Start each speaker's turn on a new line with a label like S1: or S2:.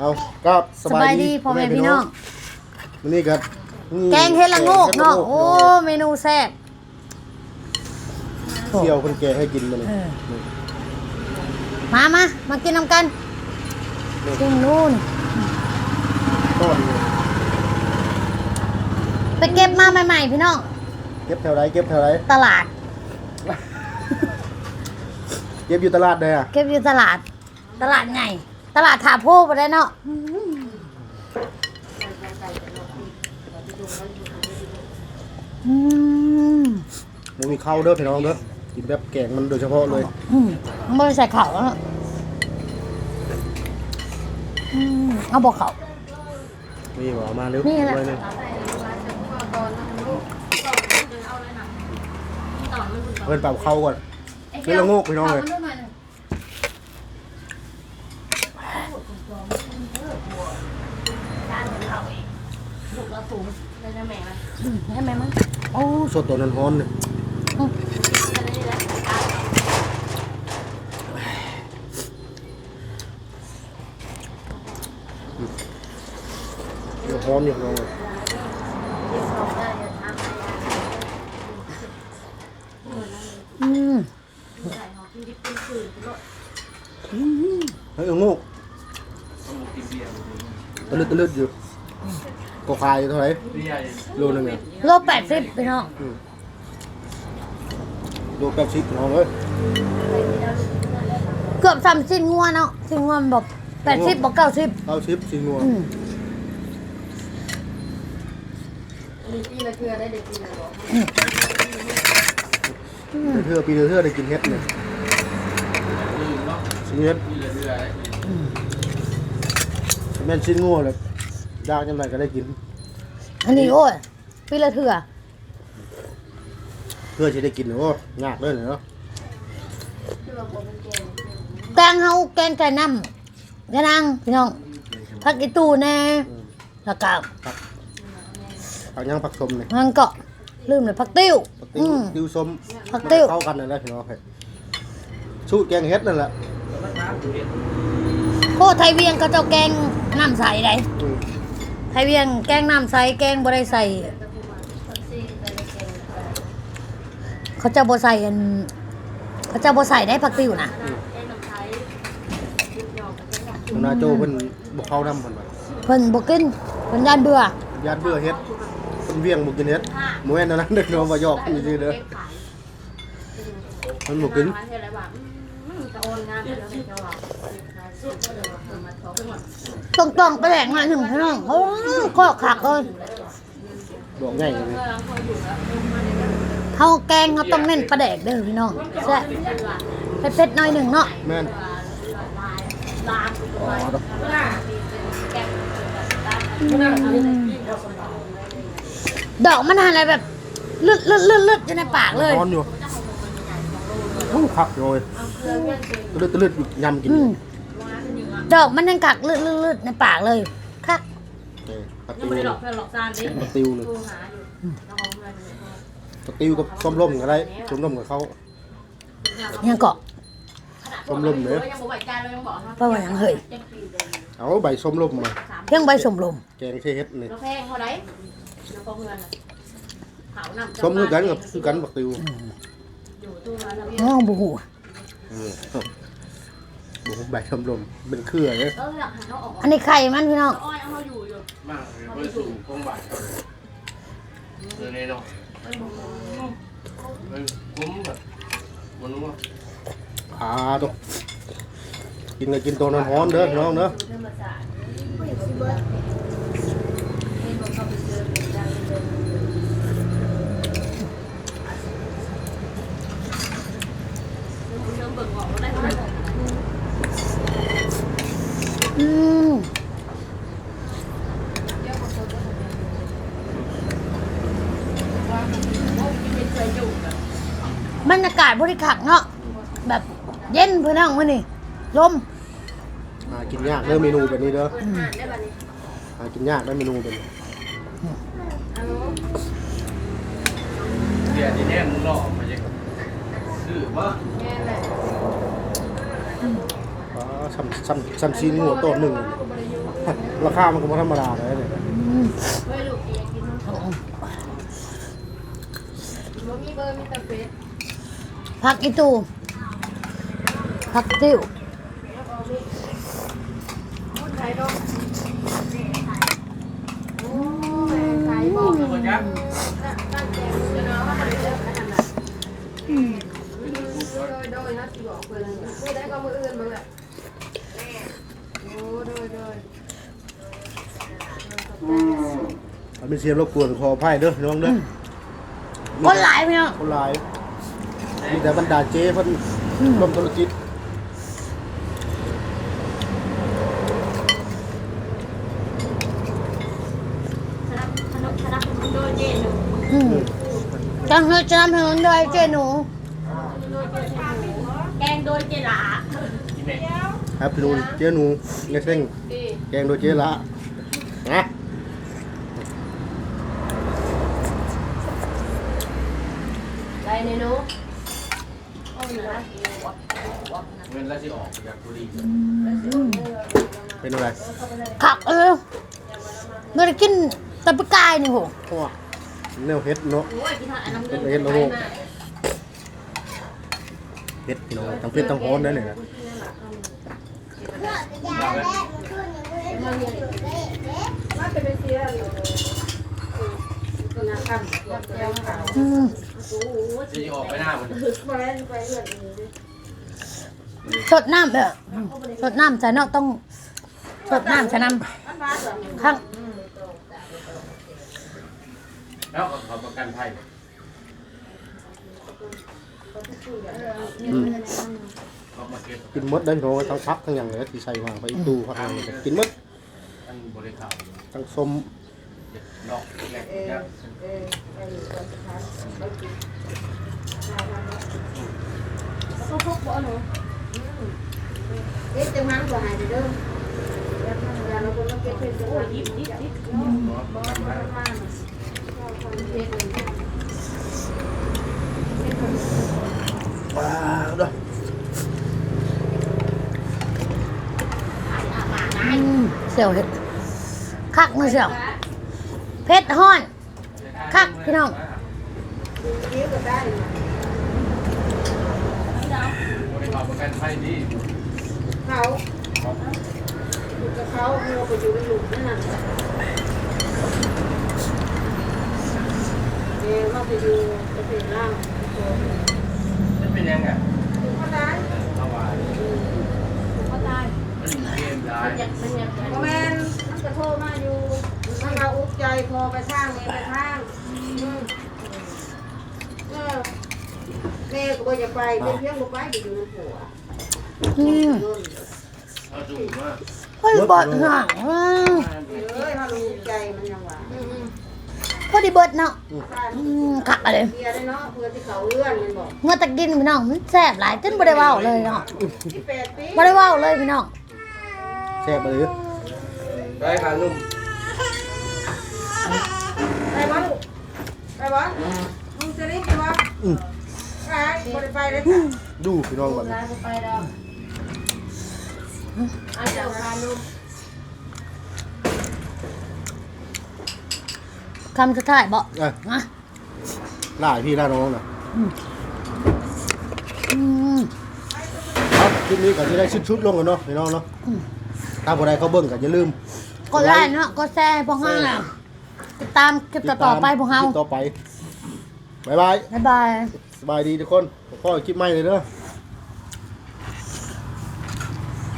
S1: เอาก็ส
S2: ส
S1: บา
S2: บายย
S1: ดี
S2: ดีพ่อแม่พี่น้อง
S1: วันนี้ก็นี่
S2: แกงเฮ็ดละโงกเนาะ
S1: แง
S2: โอ้เมนูแซ่บ
S1: เสี่ยวคนแกงให้กินมาเลย
S2: เออมามามากินน้ำกันกินนู่น
S1: ต้นเลย
S2: ไปเก็บมาใหม่ๆพี่น้อง
S1: เก็บแถวไหนเก็บแถวไหน
S2: ตลาด
S1: เก็บอยู่ตลาดเลยอะ
S2: เก็บอยู่ตลาดตลาดไงต ลาดถาโพไปได้เนาะอืม
S1: มันมีข้าวเด้อพี่น้องเด้อกินแบบแกงมันโดยเฉพาะเลย
S2: อืมมันไม่ได้ใส่ข้าวแล้วเนาะอืมเอาบอกเขา
S1: นี่บอกเอามาเร็ว
S2: นี่แหละ
S1: เลยนี่เพิ่นเป่าเข้าก่อนเฮ้ยละโงกพี่น้องเลย
S2: อืมให้ไหมมั้ง
S1: โอ้สดตัวนั้นฮ้อนเลยเดี๋ยวฮ้อนอยู่พี่น้องเลย
S2: อืม
S1: เฮ้ยละโงกตะลึดตะลึดอยู่ ก็ขายเท่าไหร่โลนึงเนี่ย
S2: โลแปดสิบพี่น้อง
S1: โลแปดสิบพี่น้องเลย
S2: เกือบสามสิบงัวเนาะสิงัวมันบอกแปดสิบบอกเก้าสิบ
S1: เก้าสิบสี่งัว
S2: อืม
S1: เทื่อปีเทื่อได้กินเฮ็ดเนี่ยชิ้นเฮ็ดแม่นชิ้นงัวเลย ยากจังไรก็ได้กิน
S2: อันนี้โอ้ยปีละเถื่อ
S1: เพื่อจะได้กินโอ้ยากเลยเนาะ
S2: แกงเฮาแกงไก่น้ำยะนางพี่น้องผักอีตูแน่แล้วก็
S1: ผักย่างผักสมเนี่ย
S2: มันก็ลืมเลยผักติ้ว
S1: ผัก
S2: อื
S1: ติ้ว
S2: ม
S1: ติ้วส้ม
S2: ผักติ้ว
S1: มันเข้ากันนั่นแหละพี่น้องเฮ้ยสูตรแกงเฮ็ดนั่นแหละ
S2: โคไทยเวียงก็เจ้าแกงน้ำใสได้
S1: อืม
S2: ไทยเวียงแกงน้ำใสแกงบ่ได้ใส่เขาเจะบ่ใส่อันเขาเจะบ่ใส่ได้ผักติ้วนะ
S1: หัวหน้าโจ้เพิ่นบ่เข้านํเพิ่นว่า
S2: เพิ่นบ่กินเพิ่นย่านเบื่อ
S1: ญาติเบื่อเฮ็ดเพิ่นเวียงบ่กินเฮ็ดบ่แม่นอันนั้นเด้อเนาะว่าหยอกกันซื่อๆเด้อมันบ่กิน
S2: ต้องต้องไปแหลงหน่อยหนึ่งพี่น้องโอ้ข้อขักเลย
S1: บอกง่ายเลย
S2: เฮาแกงเขาต้องเน้นปลาแดกเด้อพี่น้องแซ่บเผ็ดๆหน่อยหนึ่งเนาะ
S1: แม่นอ๋อดอก
S2: ดอกมันอะไรแบบลึดลึดลึดลึดอยู่ในปากเลย
S1: นอนอยู่โอ้คักโยยตะลึดตะลึดอยู่ยำกิน
S2: อืมดอกมันยังกักลึดลึดลึดในปากเลยคัก
S1: เปลา
S3: ยัง
S1: ติว
S3: ไม่ได้หลอกเพื่อนหลอกซานดิ
S1: ปลาติวเลย
S3: โทรหาอยู่น้องเพื่อน
S1: ปลาติวกับส้มล่มอะไรส้มล่มกับเขา
S2: ยังเกาะ
S1: ส้มล่มเนื้อ
S3: ยังบอกใจเรายังบอก
S2: เพราะว่ายังเฮ้ย
S1: เอาใบส้มล่มมา
S2: เพียงใบสมลม
S1: แกงเช่เฮ็ดนี่
S3: เราแพงเขาได้แล้วก็เพื่อนเผาหนำ
S1: ส้มคือกันกับคือกันปลาติว
S3: อยู่ตู้นั้นแล้ว
S2: อ๋อบูหู
S1: เออโอ้โหใบส้มล่มเป็นเครือเลย
S3: เออหลักเขาออก
S2: อันนี้ไข่มันพี่น้อง
S3: อ้อยเอาอยู่อยู่
S4: มากเลยเพื่อสู่กองบ่ายเออเนี่ยเนาะเออคุ้มแบบมันรู้ว่า
S1: อ่าตัวกินก็กินตัวนั้นฮ้อนเด้อพี่น้องเด้อ
S3: เริ่มเบิ่งออกแล้วได้เท่าไหร่
S2: อืม บรรยากาศบริขักเนาะแบบเย็นพี่น้องมื้อนี่ลม
S1: หากินยากเด้อเมนูแบบนี้เด้อ
S3: ได้บัดนี้
S1: หากินยากได้อเมนูแบบนี้
S4: เดี๋ยวที่แน่มึงหลอกมาเยอะซื้อว่า
S3: แม่เลย
S1: อ๋อซ้ำซ้ำซ้ำซีนหัวโต้นหนึ่ง
S3: ก็บริยู
S1: ราคามันก็บ่ธรรมดาเลยเนี่ย
S2: อืม
S3: เฮ้ยลูกอยากกินน้ำส้มบ่มีเบอร์มีแต่เฟซ
S2: ผักอีตูผักติ้ว
S3: พูดไทยดงโอ้ยไทยบอก
S4: ทุกคนจ้ะ
S3: ตั้งใจจะนอนว่ามันเลิกขนาดนั้นโดยโดยนะสิบอกเพื่อนมือได้ก็มืออื่นมึงแหละโอ้โดยโดย
S1: มันเป็นเสียงรบกวนขออภัยเด้อน้องเด้อ
S2: คนหลายพี่น้อง
S1: คนหลาย มีแต่บรรดาเจ๊เพิ่นร่วมธุรกิจ
S3: สนับสนุนสนับสนุนโดยเจนหนึ่ง
S2: อืมจังเลยจะนำถนนโดยเจหนู
S3: แกงโดยเจหลา
S4: กินไหน
S1: ครับพี่นูนเจ๊หนูเงยเส้ง
S3: ดี
S1: แกงโดยเจ๊ละนะ
S3: ไรเนนูโอ้ยนะ
S4: เงินแล้วสิออกจากบุรี
S1: เป็นอะไร
S2: ขักเออไม่ได้กินแตะปกายนี่โห
S1: เพราะว่าแนวเฮ็ดเนาะ
S3: โอ้ยที่ทานน้ำเงิน
S1: เฮ็ดละโงกเฮ็ดพี่น้องทั้งเผ็ดทั้งร้อนได้เลยนะ
S3: ว่าจะเป็นเสียอยู่ธนาคารแล้วค่ะ
S2: อืม
S3: โอ้โห
S4: จะออกไปหน้าหมด
S3: ไปไปเรื่องนี้ดิ
S2: สดน้ำเด้ออืมสดน้ำใส่เนาะต้องสดน้ำใส่น้
S3: มันมาแบบำ
S2: ข้าง
S4: แล้วขอประกันภัย
S1: อืม
S4: เขามาเก็บ
S1: กินหมดได้พี่น้องทั้งพักทั้งอย่างเลยที่ใส่วางไปอีตู้พักอะไรเนี่ยกินหมด
S4: ทั้งบริการ
S1: ทั้งส้ม
S4: ดอกแรกจ้ะ
S3: เออไปอยู่กับสถานก็พกบ่หนูเอ๊ะจังมันก็หายไปเด้อแล้วทำงานเราคนเราเก็บเพชรโอ้ยยิบยิบยิบเนาะบ่บ่ประมาณคนเพชรเลย
S1: ว้าวเด้อ
S2: อืมเสี่ยวเห็ดคักมาเสี่ยว เพชรห้อน คักพี่น้อง
S3: เขา
S4: รประกันภัยดี
S3: เขาอยู่กับเขาเราไปอยู่ในหลุมนั่นน่ะเดี๋ยวเราไปอยู่ประเทศลาว
S4: จะเป็นยังไง
S3: ถูกก็ได้
S4: เอาไว้
S3: ถูกก็ได้
S4: มันเกมได้
S3: โมแมนมันจะโทรมาอยู่มันเราอุกใจพ อไปสร้างเองไปสร้างอืมเออแม่ก็บ่อยากไปเป็นเพียงบ่ไปไปอยู่ในผัว
S2: อืม
S3: เงิน
S4: เอาจุ่มมา
S2: เฮ้ยบดห่างอืม
S3: เอ้ยถ้ารู้ใจมันยังว่า
S2: พอดีเบิดเนาะอืมกอะไร
S3: เบียร์ได้เนาะเพื่อที่เขาเลื่อนมันบอก
S2: เมื่อตะกินพี่น้องมันแซ่บหลายจนบ่ได้เว้าเลยเนาะ
S3: ที่แปดปี
S2: บ่ได้เว้าเลยพี่น้อง
S1: แซ่บไปเลย
S4: ไปค่ะนุ่ม
S3: วะมึงจะรีบไปวะ
S1: อืม
S3: ไปบ่ได้ไปเลยค่ะ
S1: ดูพี่น้องบัดนี้
S3: ไปดอกอาจจะพาลูก
S2: คำสุดท้ายบอก
S1: เอ้ย
S2: นะ
S1: ล่าพี่ล่าน้องน่ะ
S2: อืม
S1: ครับคลิปนี้ก็จะได้ชุดๆลงกันเนาะพี่น้องเนาะถ้าบ่ได้เขาเบิ่งก็อย่าลืม
S2: กดไลค์เนาะกดแชร์ให้พวกเฮาน่ะ ติดตามคลิปต่อๆไปพวกเฮา
S1: คลิปต่อไป บ๊ายบาย
S2: บ๊ายบาย
S1: สบายดีทุกคนพ่อคลิปใหม่เลยเด้อ